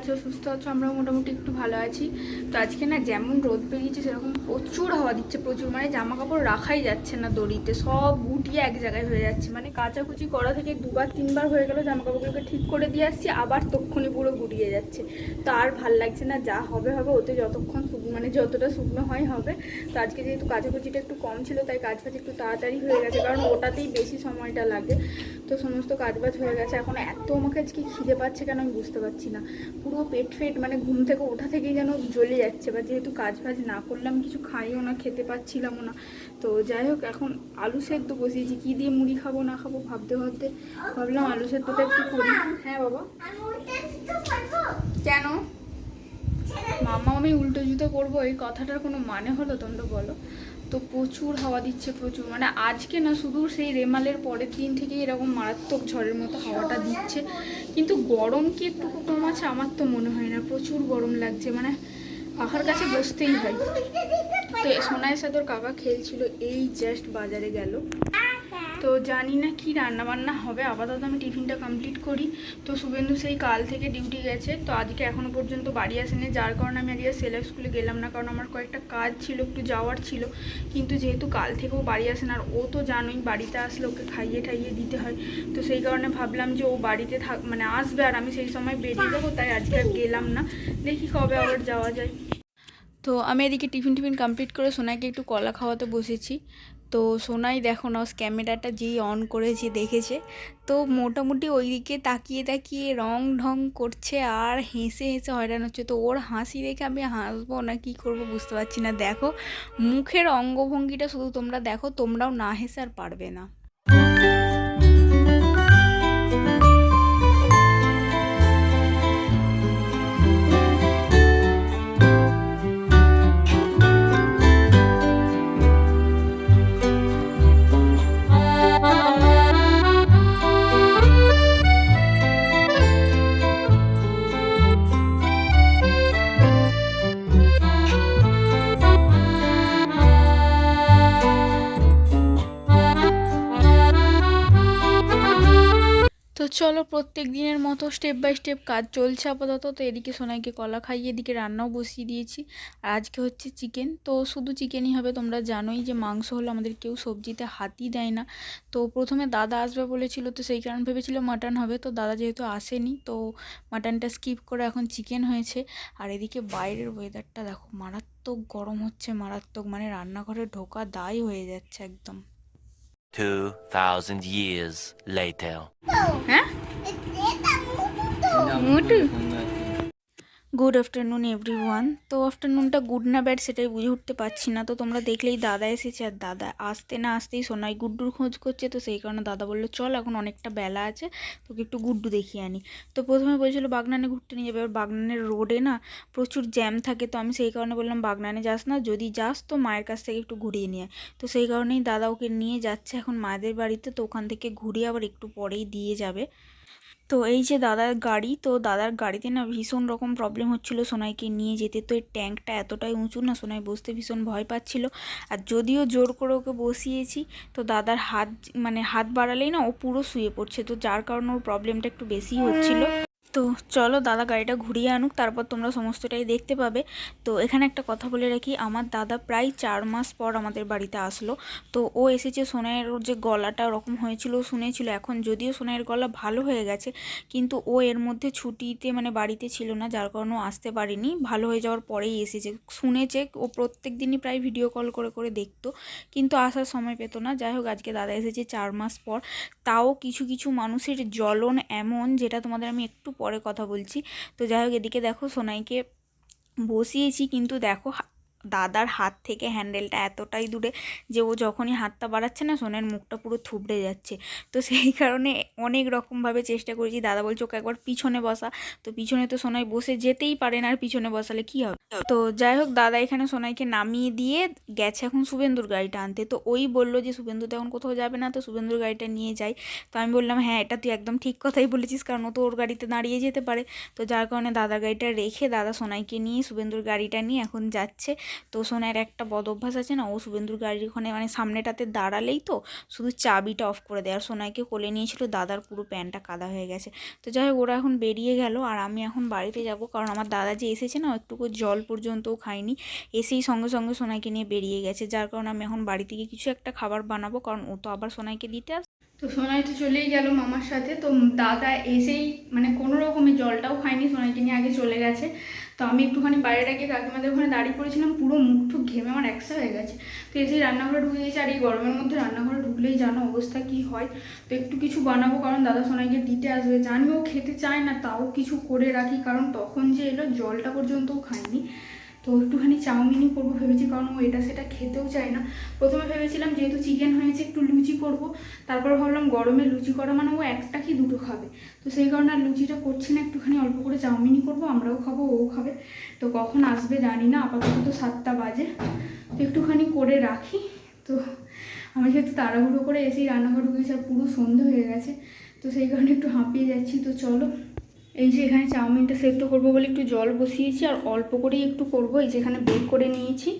আছো, সুস্থ আছো, আমরাও মোটামুটি একটু ভালো আছি। তো আজকে না যেমন রোদ বেরিয়েছে, সেরকম প্রচুর হাওয়া দিচ্ছে, প্রচুর। মানে জামা কাপড় রাখাই যাচ্ছে না দড়িতে, সব গুটিয়ে এক জায়গায় হয়ে যাচ্ছে। মানে কাচাকুচি করা থেকে দুবার, তিনবার হয়ে গেল জামা কাপড়গুলোকে ঠিক করে দিয়ে আসছি, আবার তক্ষুনি পুরো গুটিয়ে যাচ্ছে। তো আর ভালো লাগছে না, যা হবে হবে, ওতে যতক্ষণ মানে যতটা শুকনো হয়, হবে। তো আজকে যেহেতু কাচাকুচিটা একটু কম ছিল, তাই কাজ ফাজ একটু তাড়াতাড়ি হয়ে গেছে, কারণ ওটাতেই বেশি সময়টা লাগে। তো সমস্ত কাজ বাজ হয়ে গেছে, এখন এত আমাকে আজকে খিদে পাচ্ছে কেন আমি বুঝতে পারছি না। পুরো পেট ফেট মানে ঘুম থেকে ওঠা থেকেই যেন জ্বলে যাচ্ছে বা যেহেতু কাজ ফাজ না করলাম, কিছু খাইও না, খেতে পাচ্ছিলামও না। তো যাই হোক, এখন আলু সেদ্ধ বসিয়েছি। কী দিয়ে মুড়ি খাব, না খাব, ভাবতে ভাবতে ভাবলাম আলু সেদ্ধটা একটু করি। হ্যাঁ বাবা। কেন? মামা আমি উল্টো জুতো পরবো, এই কথাটার কোনো মানে হলো তোমরা বলো। তো প্রচুর হাওয়া দিচ্ছে, প্রচুর। মানে আজকে না, শুধু সেই রেমালের পরের দিন থেকে এরকম মারাত্মক ঝড়ের মতো হাওয়াটা দিচ্ছে। কিন্তু গরম কি একটু কম আছে? আমার তো মনে হয় না। প্রচুর গরম লাগছে। মানে পাখার কাছে বসতেই হয়। তো সোনায় সাথে ওর কাকা খেলছিল, এই জাস্ট বাজারে গেল। তো জানি না কি রান্না বান্না হবে, আপাতত আমি টিফিনটা কমপ্লিট করি। তো শুভেন্দু সেই কাল থেকে ডিউটি গেছে, তো আজকে এখনও পর্যন্ত বাড়ি আসেনি, যার কারণে আমি আজকে সেলের স্কুলে গেলাম না, কারণ আমার কয়েকটা কাজ ছিল, একটু যাওয়ার ছিল। কিন্তু যেহেতু কাল থেকেও বাড়ি আসে আর ও তো জানোই বাড়িতে আসলে ওকে খাইয়ে ঠাইয়ে দিতে হয়। তো সেই কারণে ভাবলাম যে ও বাড়িতে থাক মানে আসবে, আর আমি সেই সময় বেরিয়ে যাব, তাই আজকে আর গেলাম না। দেখি কবে আবার যাওয়া যায়। তো আমি এদিকে টিফিন টিফিন কমপ্লিট করে সোনাইকে একটু কলা খাওয়াতে বসেছি। তো সোনাই দেখো না ক্যামেরাটা যেই অন করেছে, দেখেছে। তো মোটামুটি ওই দিকে তাকিয়ে তাকিয়ে রং ঢং করছে আর হেসে হেসে হয়রান হচ্ছে। তো ওর হাসি দেখে আমি হাসবো না, কি করব বুঝতে পারছি না। দেখো, মুখের অঙ্গভঙ্গিটা শুধু তোমরা দেখো, তোমরাও না হেসে আর পারবে না। তো চলো প্রত্যেক দিনের মতো স্টেপ বাই স্টেপ কাজ চলছে আপাতত। তো এদিকে সোনাইকে কলা খাইয়ে, এদিকে রান্নাও বসিয়ে দিয়েছি। আর আজকে হচ্ছে চিকেন তো শুধু চিকেনই হবে, তোমরা জানোই যে মাংস হলে আমাদের কেউ সবজিতে হাতই দেয় না। তো প্রথমে দাদা আসবে বলেছিল, তো সেই কারণ ভেবেছিল মাটন হবে। তো দাদা যেহেতু আসেনি, তো মাটনটা স্কিপ করে এখন চিকেন হয়েছে। আর এদিকে বাইরের ওয়েদারটা দেখো, মারাত্মক গরম হচ্ছে, মারাত্মক। মানে রান্নাঘরে ঢোকা দায় হয়ে যাচ্ছে একদম। 2,000 years later. Huh? Good afternoon everyone তো আফটারনুনটা গুড না ব্যাড সেটাই বুঝে উঠতে পারছি না। তো তোমরা দেখলেই দাদা এসেছে আর দাদা আসতে না আসতেই সোনাই গুড্ডুর খোঁজ করছে। তো সেই কারণে দাদা বলল, চল, এখন অনেকটা বেলা আছে, তোকে একটু গুড্ডু দেখিয়ে আনি। তো প্রথমে বলছিল, বাগনানে ঘুরতে নিয়ে যাবে। এবার বাগনানের রোডে না প্রচুর জ্যাম থাকে। তো আমি সেই কারণে বললাম, বাগনানে যাস না, যদি যাস তো মায়ের কাছ থেকে একটু ঘুরিয়ে নিয়ে। তো সেই কারণেই দাদা ওকে নিয়ে যাচ্ছে এখন মায়েদের বাড়িতে। তো ওখান থেকে ঘুরিয়ে আবার একটু পরেই দিয়ে যাবে। তো এই যে দাদার গাড়ি, তো দাদার গাড়িতে না ভীষণ রকম প্রবলেম হচ্ছিল সোনাইকে নিয়ে যেতে। তো এই ট্যাঙ্কটা এতটাই উঁচু না, সোনাই বসতে ভীষণ ভয় পাচ্ছিল। আর যদিও জোর করে ওকে বসিয়েছি, তো দাদার হাত মানে হাত বাড়ালেই না ও পুরো শুয়ে পড়ছে। তো যার কারণে ওর প্রবলেমটা একটু বেশিই হচ্ছিল। তো চলো দাদা গাড়িটা ঘুরিয়ে আনুক, তারপর তোমরা সমস্তটাই দেখতে পাবে। তো এখানে একটা কথা বলে রাখি, আমার দাদা প্রায় চার মাস পর আমাদের বাড়িতে আসলো। তো ও এসেছে সোনাইয়ের যে গলাটা ওরকম হয়েছিল, শুনেছিল এখন, যদিও সোনাইয়ের গলা ভালো হয়ে গেছে, কিন্তু ও এর মধ্যে ছুটিতে মানে বাড়িতে ছিল না, যার কারণে আসতে পারেনি। ভালো হয়ে যাওয়ার পরেই এসেছে। শুনেছে, ও প্রত্যেক দিনই প্রায় ভিডিও কল করে করে দেখতো, কিন্তু আসার সময় পেতো না। যাই হোক, আজকে দাদা এসেছে চার মাস পর। তাও কিছু কিছু মানুষের জ্বলন এমন, যেটা তোমাদের আমি একটু পরে কথা বলছি। তো যাই হোক এদিকে দেখো সোনাইকে বসিয়েছি কিন্তু দেখো দাদার হাত থেকে হ্যান্ডেলটা এতটাই দূরে যে ও যখনই হাতটা বাড়াচ্ছে না সোনার মুখটা পুরো থুবড়ে যাচ্ছে। তো সেই কারণে অনেক রকমভাবে চেষ্টা করেছি। দাদা বলছে, ওকে একবার পিছনে বসা। তো পিছনে তো সোনাই বসে যেতেই পারে না, আর পিছনে বসালে কি হবে? তো যাই হোক, দাদা এখানে সোনাইকে নামিয়ে দিয়ে গেছে এখন শুভেন্দুর গাড়িটা আনতে। তো ওই বলল যে, শুভেন্দু তো এখন কোথাও যাবে না, তো শুভেন্দুর গাড়িটা নিয়ে যাই। তো আমি বললাম হ্যাঁ এটা তুই একদম ঠিক কথাই বলেছিস, কারণ ও তো ওর গাড়িতে দাঁড়িয়ে যেতে পারে। তো যার কারণে দাদার গাড়িটা রেখে দাদা সোনাইকে নিয়ে, শুভেন্দুর গাড়িটা নিয়ে এখন যাচ্ছে। তো সোনার একটা বদ অভ্যাস আছে না, ও শুভেন্দুর গাড়ির ওখানে মানে সামনেটাতে দাঁড়ালেই তো শুধু চাবিটা অফ করে দেয়। আর সোনাইকে কোলে নিয়েছিল, দাদার পুরো প্যান্টটা কাদা হয়ে গেছে। তো যাই হোক, ওরা এখন বেরিয়ে গেল আর আমি এখন বাড়িতে যাব। কারণ আমার দাদা যে এসেছে না একটুকু জল পর্যন্তও খায়নি। এসেই সঙ্গে সঙ্গে সোনাইকে নিয়ে বেরিয়ে গেছে। যার কারণে আমি এখন বাড়ি থেকে কিছু একটা খাবার বানাবো। কারণ ও তো আবার সোনাইকে দিতে আস তো সোনাই তো চলেই গেল মামার সাথে। তো দাদা এসেই মানে কোনো রকমের জলটাও খায়নি, সোনাইকে নিয়ে আগে চলে গেছে। তো আমি একটুখানি বাইরে গিয়ে কাকিমাদের ওখানে দাঁড়িয়ে পড়েছিলাম, পুরো মুখ টুক ঘেমে আমার একসা হয়ে গেছে। তো এসেই রান্নাঘরে ঢুকে গেছে, আর এই গরমের মধ্যে রান্নাঘরে ঢুকলেই জানো অবস্থা কি হয়। তো একটু কিছু বানাবো, কারণ দাদা সোনাইকে দিতে আসবে। জানি ও খেতে চায় না, তাও কিছু করে রাখি, কারণ তখন যে এলো জলটা পর্যন্তও খায়নি। তো একটুখানি চাউমিনই করব ভেবেছি, কারণ ও এটা সেটা খেতেও চায় না। প্রথমে ভেবেছিলাম যেহেতু চিকেন হয়েছে, একটু লুচি করব। তারপর ভাবলাম গরমে লুচি করা মানে ও একটা কি দুটো খাবে। তো সেই কারণে আর লুচিটা করছি না, একটুখানি অল্প করে চাউমিনই করব, আমরাও খাব, ও খাবে। তো কখন আসবে জানি না, আপাতত তো সাতটা বাজে। তো একটুখানি করে রাখি। তো আমি যেহেতু তাড়াহুড়ো করে এসেই রান্নাঘর ঢুকেছি আর পুরো সন্ধে হয়ে গেছে, তো সেই কারণে একটু হাঁপিয়ে যাচ্ছি। তো চলো এই যে এখানে চাউমিনটা সেদ্ধ করব বলে একটু জল বসিয়েছি আর অল্প করেই একটু করব, এই যে এখানে বেক করে নিয়েছি।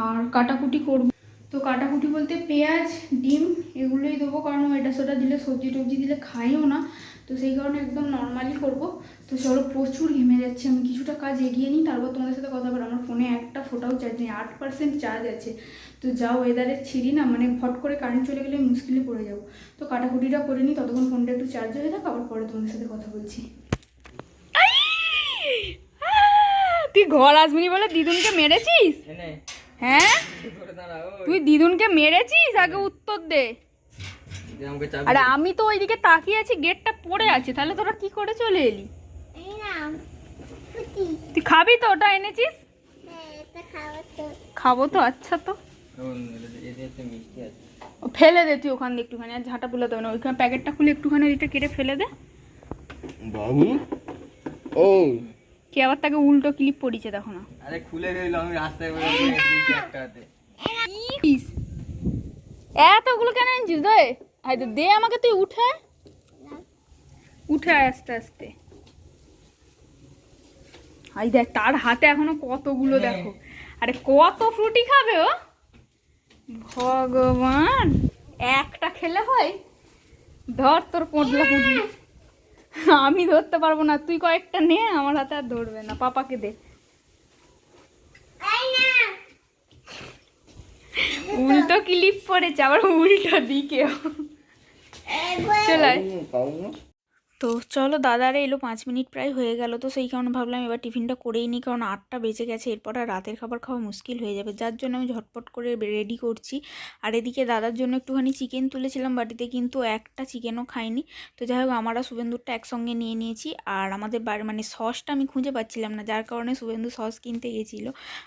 আর কাটাকুটি করব। তো কাটাকুটি বলতে পেঁয়াজ, ডিম এগুলোই দেবো, কারণ এটা সেটা দিলে, সবজি টবজি দিলে খাইও না। তো সেই কারণে একদম নর্মালি করব। তো চলো, প্রচুর ঘেমে যাচ্ছে, আমি কিছুটা কাজ এগিয়ে নিই, তারপর তোমাদের সাথে কথা বলো আমার ফোনে একটা ফোটাও চার্জ নেই, আট পার্সেন্ট চার্জ আছে। তো যা ওয়েদারের ছিঁড়ি না মানে ফট করে কারেন্ট চলে গেলে মুশকিলে পড়ে যাব। তো কাটাকুটিটা করে নিই, ততক্ষণ ফোনটা একটু চার্জ হয়ে থাক আবার পরে তোমাদের সাথে কথা বলছি। তুই ঘর আসবি বলে দিদুনকে মেরেছিস? হ্যাঁ? তুই দিদুনকে মেরেছিস? আগে উত্তর দে। আরে আমি তো ওইদিকে তাকিয়ে আছি গেটটা পড়ে আছে তাহলে তোরা কি করে চলে এলি? তুই খাবি তো ওটা এনেছিস? খাব তো। আচ্ছা তো। ফেলে দে তুই ওখান দিয়ে একটুখানি আর ঝাঁটা বুলাতে হবে না। ওইখানে প্যাকেটটা খুলে একটুখানি এটা কেটে ফেলে দে। বাবু? ও কি আবার তাকে উল্টো ক্লিপ পড়িছে দেখো না। আরে খুলে দিল আমি রাস্তায় দিয়েছি একটা হাতে। এতগুলো কেন এনেছিস? দে হয়তো দে আমাকে তুই উঠে। উঠে আস্তে আস্তে। আই দেখ তার হাতে এখনও কতগুলো দেখো। আরে কত ফ্রুটি খাবে ও। ভগবান একটা খেলে হয়। ধর তোর কোটলা কুটলি আমি ধরতে পারব না। তুই কয়েকটা নে আমার হাতে আর ধরবে না। পাপাকে দে। উল্টো ক্লিপ পড়েছে আবার উল্টো দিকেও। চলে। তো চলো দাদারা এলো পাঁচ মিনিট প্রায় হয়ে গেল তো সেই কারণে ভাবলাম এবার টিফিনটা করেই নিই কারণ আটটা বেজে গেছে এরপর আর রাতের খাবার খাওয়া মুশকিল হয়ে যাবে যার জন্য আমি ঝটপট করে রেডি করছি। আর এদিকে দাদার জন্য একটুখানি চিকেন তুলেছিলাম বাটিতে কিন্তু একটা চিকেনও খাইনি। তো যাই হোক আমরা শুভেন্দুরটা একসঙ্গে নিয়ে নিয়েছি আর আমাদের বাড়ি মানে সসটা আমি খুঁজে পাচ্ছিলাম না যার কারণে শুভেন্দু সস কিনতে গেছিল।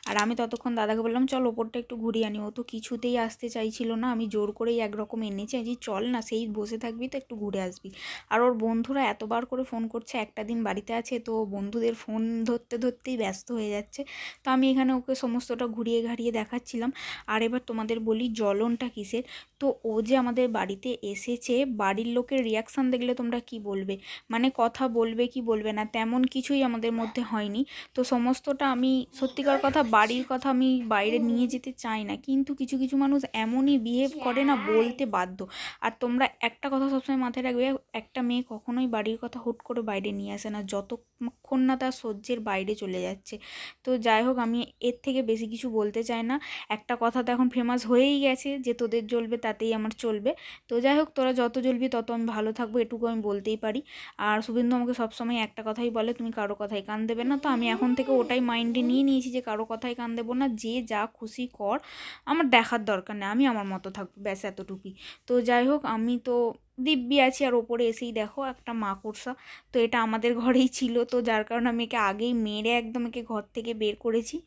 আর আমি ততক্ষণ দাদাকে বললাম চল ওপরটা একটু ঘুরিয়ে আনি। ও তো কিছুতেই আসতে চাইছিল না আমি জোর করেই একরকম এনেছি বলছি, চল না সেই বসে থাকবি তো একটু ঘুরে আসবি। আর ওর বন্ধুরা এতবার করে ফোন করছে, একটা দিন বাড়িতে আছে, তো বন্ধুদের ফোন ধরতে ধরতেই ব্যস্ত হয়ে যাচ্ছে। তো আমি এখানে ওকে সমস্তটা ঘুরিয়ে ঘাড়িয়ে দেখাচ্ছিলাম। আর এবার তোমাদের বলি জ্বলনটা কিসের? তো ও যে আমাদের বাড়িতে এসেছে, বাড়ির লোকের রিয়াকশান দেখলে তোমরা কি বলবে? মানে কথা বলবে কি বলবে না, তেমন কিছুই আমাদের মধ্যে হয়নি। তো সমস্তটা আমি, সত্যিকার কথা বাড়ির কথা আমি বাইরে নিয়ে যেতে চাই না। কিন্তু কিছু কিছু মানুষ এমনই বিহেভ করে না বলতে বাধ্য। আর তোমরা একটা কথা সবসময় মাথায় রাখবে, একটা মেয়ে কখনোই বাড়ির কথা হুট করে বাইরে নিয়ে আসে না, যতক্ষণ না তার সহ্যের বাইরে চলে যাচ্ছে। তো যাই হোক, আমি এর থেকে বেশি কিছু বলতে চাই না। একটা কথা তো এখন ফেমাস হয়েই গেছে যে, তোদের জ্বলবে, তাতেই আমার চলবে। তো যাই হোক, তোরা যত জ্বলবি, তত আমি ভালো থাকব, এটুকু আমি বলতেই পারি। আর শুভেন্দু আমাকে সবসময় একটা কথাই বলে, তুমি কারও কথাই কান দেবে না। তো আমি এখন থেকে ওটাই মাইন্ডে নিয়ে নিয়েছি যে, কারও কথাই কান দেবো না, যে যা খুশি কর। আমার দেখার দরকার নেই, আমি আমার মতো থাকব। ব্যাস এতটুকুই। তো যাই হোক, আমি তো দিব্যি আছি আর ওপরে এসেই দেখো একটা মাকড়সা তো এটা আমাদের ঘরেই ছিল তো যার কারণে আমি একে আগেই মেরে একদম একে ঘর থেকে বের করেছি।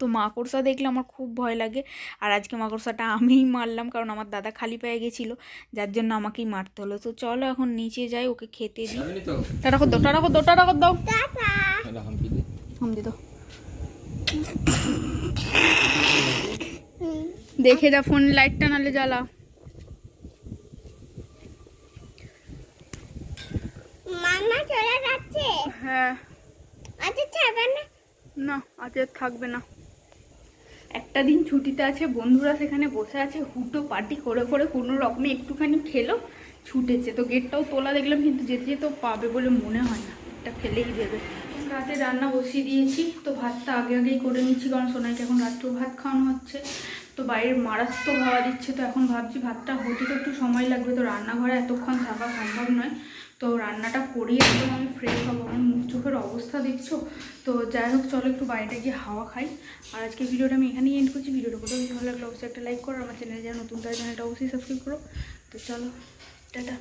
তো মাকড়সা দেখলে আমার খুব ভয় লাগে আর আজকে মাকড়সাটা আমিই মারলাম কারণ আমার দাদা খালি পেয়ে গেছিল যার জন্য আমাকেই মারতে হলো। তো চলো এখন নিচে যাই ওকে খেতে দিই। টাটা কর দাও টাটা কর দাও টাটা কর দাও। দাও। দেখে যা ফোন লাইটটা নালে জ্বালা মামা চলে যাচ্ছে। হ্যাঁ। আচ্ছা ছাড়বে না। না আজ থাকবে না। একটা দিন ছুটিতে আছে বন্ধুরা সেখানে বসে আছে হুটো পার্টি করে করে কোনো রকমে একটুখানি খেলো ছুটেছে। তো গেটটাও তোলা দেখলাম কিন্তু যেতে যেতে পাবে বলে মনে হয় না। এটা ফেলেই দেবে। রাতে রান্না বসিয়ে দিয়েছি তো ভাতটা আগে আগেই করে নিচ্ছি কারণ সোনাইকে এখন রাত্রেও ভাত খাওয়ানো হচ্ছে। তো বাইরের মারাত্মক হাওয়া দিচ্ছে, তো এখন ভাবছি ভাতটা হতে তো একটু সময় লাগবে, তো রান্নাঘরে এতক্ষণ থাকা সম্ভব নয়। তো রান্নাটা করি একদম আমি ফ্রেশ হব, আমার মুখ চোখের অবস্থা দেখছ? তো যাই হোক, চলো একটু বাইরে গিয়ে হাওয়া খাই। আর আজকে ভিডিওটা আমি এখানেই এন্ড করছি। ভিডিওটা কোথাও ভালো লাগলে অবশ্যই একটা লাইক করো, আমার চ্যানেলে যারা নতুন তার চ্যানেলটা অবশ্যই সাবস্ক্রাইব করো। তো চলো, টাটা।